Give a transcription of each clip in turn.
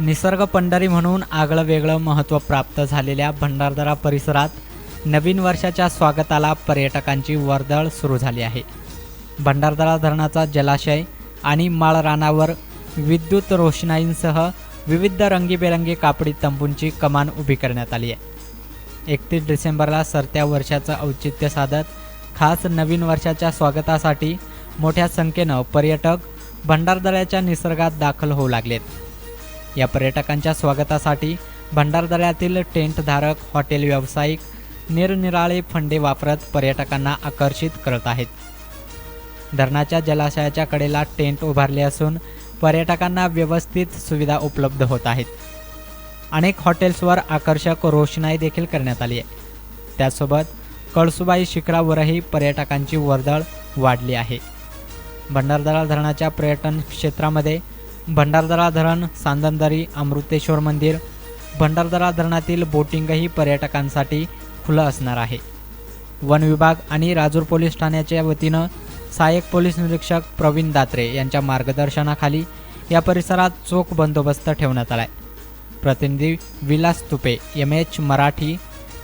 निसर्ग पंढरी म्हणून आगळं वेगळं महत्त्व प्राप्त झालेल्या भंडारदरा परिसरात नवीन वर्षाच्या स्वागताला पर्यटकांची वर्दळ सुरू झाली आहे. भंडारदरा धरणाचा जलाशय आणि माळरानावर विद्युत रोषणाईंसह विविध रंगीबेरंगी कापडी तंबूंची कमान उभी करण्यात आली आहे. एकतीस डिसेंबरला सरत्या वर्षाचं औचित्य साधत खास नवीन वर्षाच्या स्वागतासाठी मोठ्या संख्येनं पर्यटक भंडारदऱ्याच्या निसर्गात दाखल होऊ लागलेत. या पर्यटकांच्या स्वागतासाठी भंडारदऱ्यातील टेंटधारक हॉटेल व्यावसायिक निरनिराळे फंडे वापरत पर्यटकांना आकर्षित करत आहेत. धरणाच्या जलाशयाच्या कडेला टेंट उभारले असून पर्यटकांना व्यवस्थित सुविधा उपलब्ध होत आहेत. अनेक हॉटेल्सवर आकर्षक रोषणाई देखील करण्यात आली आहे. त्यासोबत कळसुबाई शिखरावरही पर्यटकांची वर्दळ वाढली आहे. भंडारदरा धरणाच्या पर्यटन क्षेत्रामध्ये भंडारदरा धरण सांदनदरी अमृतेश्वर मंदिर. भंडारदरा धरणातील बोटिंगही पर्यटकांसाठी खुलं असणार आहे. वन विभाग आणि राजूर पोलीस ठाण्याच्या वतीनं सहाय्यक पोलीस निरीक्षक प्रवीण दात्रे यांच्या मार्गदर्शनाखाली या परिसरात चोख बंदोबस्त ठेवण्यात आला आहे प्रतिनिधी विलास तुपे एम एच मराठी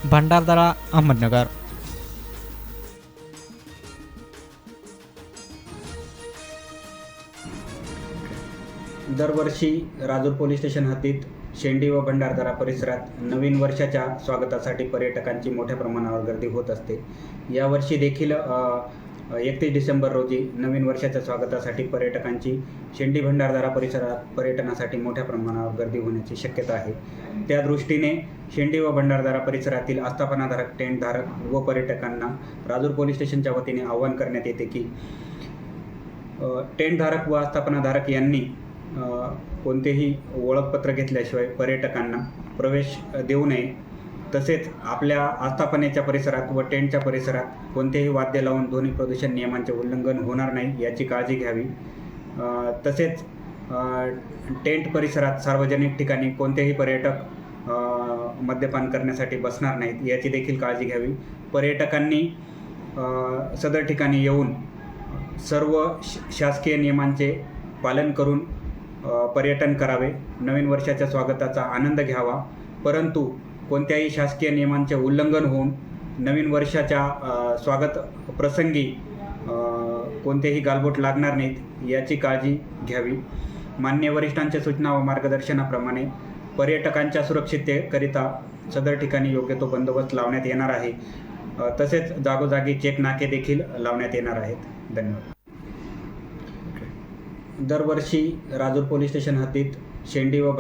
भंडारदरा अहमदनगर. दरवर्षी राजूर पोलीस स्टेशन हद्दीत शेंडी व भंडारदरा परिसरात नवीन वर्षाच्या स्वागतासाठी पर्यटकांची मोठ्या प्रमाणावर गर्दी होत असते. यावर्षी देखील एकतीस डिसेंबर रोजी नवीन वर्षाच्या स्वागतासाठी पर्यटकांची शेंडी भंडारदरा परिसरात पर्यटनासाठी मोठ्या प्रमाणावर गर्दी होण्याची शक्यता आहे. त्या दृष्टीने शेंडी व भंडारदारा परिसरातील आस्थापनाधारक टेंटधारक व पर्यटकांना राजूर पोलीस स्टेशनच्या वतीने आवाहन करण्यात येते की टेंटधारक व आस्थापनाधारक यांनी कोणतेही ओळखपत्र घेतल्याशिवाय पर्यटकांना प्रवेश देऊ नये. तसेच आपल्या आस्थापनेच्या परिसरात व टेंटच्या परिसरात कोणतेही वाद्य लावून ध्वनी प्रदूषण नियमांचे उल्लंघन होणार नाही याची काळजी घ्यावी. तसेच टेंट परिसरात सार्वजनिक ठिकाणी कोणतेही पर्यटक मद्यपान करण्यासाठी बसणार नाहीत याची देखील काळजी घ्यावी. पर्यटकांनी सदर ठिकाणी येऊन सर्व श शासकीय नियमांचे पालन करून पर्यटन करावे. नवीन वर्षाच्या स्वागताचा आनंद घ्यावा. परंतु कोणत्याही शासकीय नियमांचे उल्लंघन होऊन नवीन वर्षाच्या स्वागत प्रसंगी कोणतेही गालबोट लागणार नाहीत याची काळजी घ्यावी. मान्य वरिष्ठांच्या सूचना व मार्गदर्शनाप्रमाणे पर्यटकांच्या सुरक्षिततेकरिता सदर ठिकाणी योग्य तो बंदोबस्त लावण्यात येणार आहे. तसेच जागोजागी चेक नाके देखील लावण्यात येणार आहेत. धन्यवाद. दरवर्षी राजूर पोलीस स्टेशन हद्दीत शेंडी व